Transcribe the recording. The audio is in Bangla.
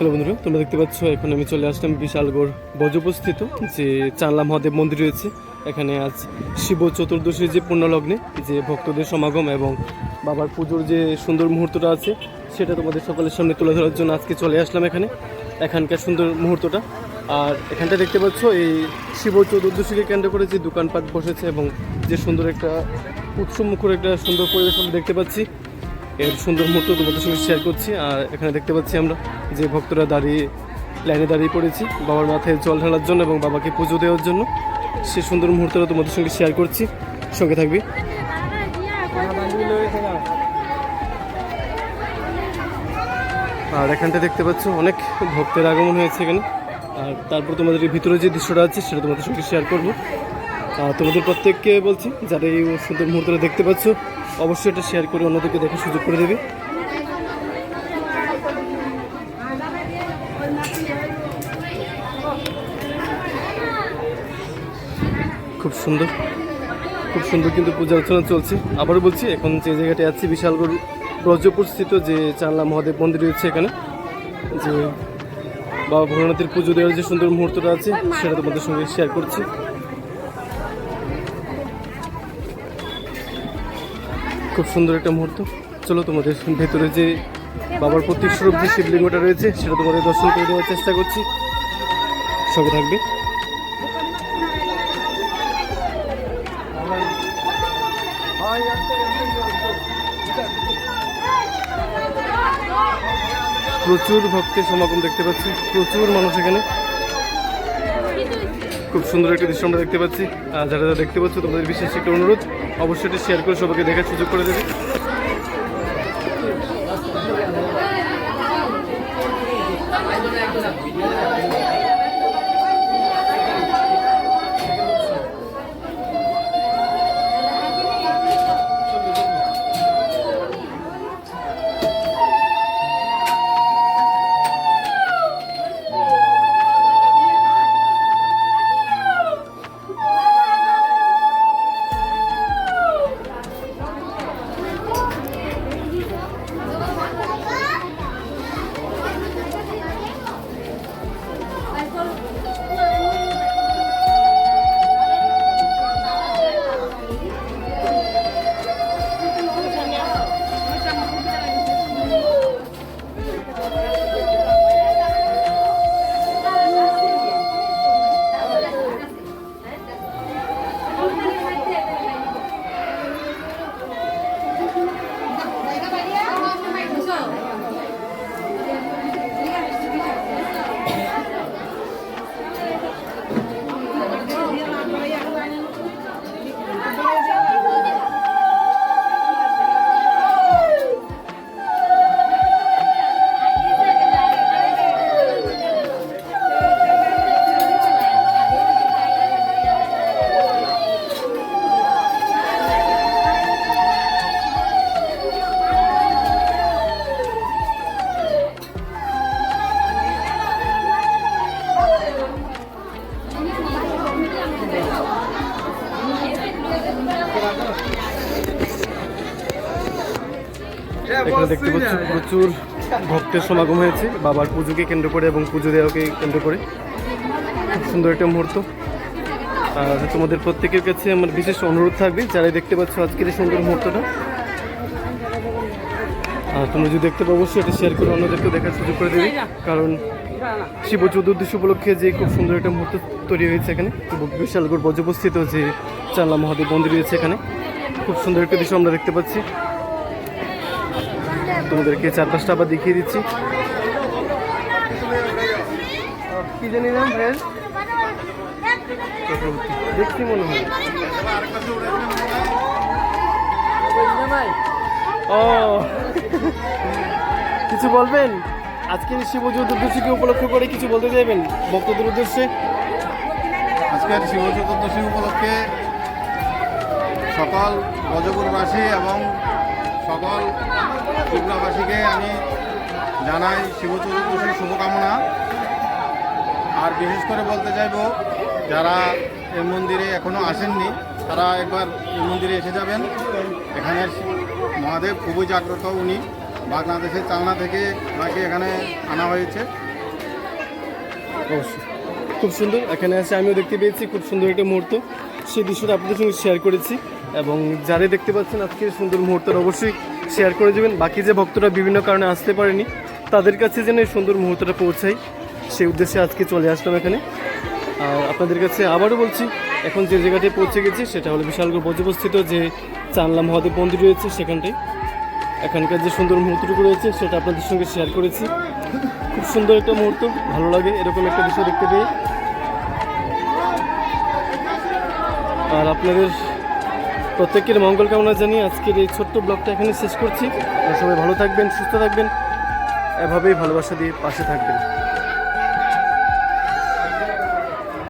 হ্যালো বন্ধুরা, তোমরা দেখতে পাচ্ছ, এখন আমি চলে আসলাম বিশালগড় বজ্রপ্রস্থিত যে চানলা মহাদেব মন্দির রয়েছে। এখানে আজ শিব চতুর্দশীর যে পূর্ণলগ্নে যে ভক্তদের সমাগম এবং বাবার পুজোর যে সুন্দর মুহূর্তটা আছে, সেটা তোমাদের সকলের সামনে তুলে ধরার জন্য আজকে চলে আসলাম এখানে, এখানকার সুন্দর মুহূর্তটা। আর এখানটা দেখতে পাচ্ছ, এই শিব চতুর্দশীকে কেন্দ্র করে যে দোকানপাট বসেছে এবং যে সুন্দর একটা উৎসবমুখর একটা সুন্দর পরিবেশ আমরা দেখতে পাচ্ছি। এর সুন্দর মুহূর্ত তোমাদের সঙ্গে শেয়ার করছি। আর এখানে দেখতে পাচ্ছি আমরা যে ভক্তরা দাঁড়িয়ে লাইনে দাঁড়িয়ে পড়েছি, বাবার মাথায় জল ঢালার জন্য এবং বাবাকে পুজো দেওয়ার জন্য। সে সুন্দর মুহূর্তটা তোমাদের সঙ্গে শেয়ার করছি। সঙ্গে থাকবি। আর এখানটা দেখতে পাচ্ছ অনেক ভক্তের আগমন হয়েছে এখানে। আর তারপর তোমাদের ভিতরে যে দৃশ্যটা আছে, সেটা তোমাদের সঙ্গে শেয়ার করব। তোমাদের প্রত্যেককে বলছি, যারা এই সুন্দর মুহূর্তটা দেখতে পাচ্ছ অবশ্যই এটা শেয়ার করে অন্যদেরকে দেখার সুযোগ করে দেবে। খুব সুন্দর। খুব সুন্দর কিন্তু পূজা অর্চনা চলছে। আবারও বলছি, এখন যে জায়গাটায় আছি, বিশালগড় ব্রজপুর স্থিত যে চানলা মহাদেব মন্দির রয়েছে এখানে, যে বাবা ভোলানাথের পুজো দেওয়ার যে সুন্দর মুহূর্তটা আছে, সেটা তোমাদের সঙ্গে শেয়ার করছি। খুব সুন্দর একটা মুহূর্ত। চলো তোমাদের ভেতরে যে বাবার প্রতীক স্বরূপ যে শিবলিঙ্গটা রয়েছে, সেটা তোমাদের দর্শন করে দেওয়ার চেষ্টা করছি। সঙ্গে থাকবে। প্রচুর ভক্তের সমাগম দেখতে পাচ্ছি। প্রচুর মানুষ এখানে। খুব সুন্দর একটা দৃশ্য আমরা দেখতে পাচ্ছি। যারা যারা দেখতে পাচ্ছ, তোমাদের বিশেষ একটা অনুরোধ। অবশ্যই এটি শেয়ার করে সবাইকে দেখার সুযোগ করে দেবে। এখানে দেখতে পাচ্ছি প্রচুর ভক্তের সমাগম হয়েছে। বাবার পুজোকে কেন্দ্র করে এবং পুজো দেওয়াকে কেন্দ্র করে। খুব সুন্দর একটা মুহূর্ত। আর তোমাদের প্রত্যেকের কাছে আমার বিশেষ অনুরোধ থাকবে যারাই দেখতে পাচ্ছ আজকের এই সুন্দর মুহূর্তটা। আর তোমরা যদি দেখতে পাবো অবশ্যই এটা শেয়ার করে অন্যদেরকে দেখার সুযোগ করে দেবে। কারণ শিব চতুর্দশী উপলক্ষে যে খুব সুন্দর একটা মুহূর্ত তৈরি হয়েছে এখানে। বিশালগড় বজ্রপস্থিত যে চাল্লা মহাদেব মন্দির রয়েছে এখানে। খুব সুন্দর একটা দৃশ্য আমরা দেখতে পাচ্ছি। তোমাদেরকে চারপাশটা আবার দেখিয়ে দিচ্ছি। জানি দেখছি মনে হয়। ও। কিছু বলবেন? আজকের শিব চতুর্দশীকে উপলক্ষ করে কিছু বলতে চাইবেন ভক্তদের উদ্দেশ্যে? আজকের শিব চতুর্দশী উপলক্ষে সকল গজপুরবাসী এবং সকল ত্রিপুরাবাসীকে আমি জানাই শিব চতুর্দশীর শুভকামনা। আর বিশেষ করে বলতে চাইব, যারা এই মন্দিরে এখনও আসেননি, তারা একবার এই মন্দিরে এসে যাবেন। এখানের মহাদেব খুবই জাগ্রত উনি। বাংলাদেশের চালনা থেকে ওনাকে এখানে আনা হয়েছে। অবশ্যই। খুব সুন্দর। এখানে আছে আমিও দেখতে পেয়েছি। খুব সুন্দর একটা মুহূর্ত। সেই দৃশ্যটা আপনাদের সঙ্গে শেয়ার করেছি। এবং যারা দেখতে পাচ্ছেন আজকে সুন্দর মুহূর্তটা অবশ্যই শেয়ার করে দেবেন। বাকি যে ভক্তরা বিভিন্ন কারণে আসতে পারেনি, তাদের কাছে যেন এই সুন্দর মুহূর্তটা পৌঁছায় সেই উদ্দেশ্যে আজকে চলে আসলাম এখানে। আর আপনাদের কাছে আবারও বলছি, এখন যে জায়গাটায় পৌঁছে গেছি সেটা হলো বিশালগড় বজ্রবস্থিত যে চানলা মহাদেব মন্দির রয়েছে সেখানটায়। এখানকার যে সুন্দর মুহূর্তটুকু রয়েছে সেটা আপনাদের সঙ্গে শেয়ার করেছি। খুব সুন্দর একটা মুহূর্ত, ভালো লাগে এরকম একটা বিষয় দেখতে পেয়ে। আর আপনাদের প্রত্যেকের মঙ্গল কামনা জানিয়ে আজকের এই ছোট্ট ব্লগটা এখানে শেষ করছি। সবাই ভালো থাকবেন, সুস্থ থাকবেন। এভাবেই ভালোবাসা দিয়ে পাশে থাকবেন।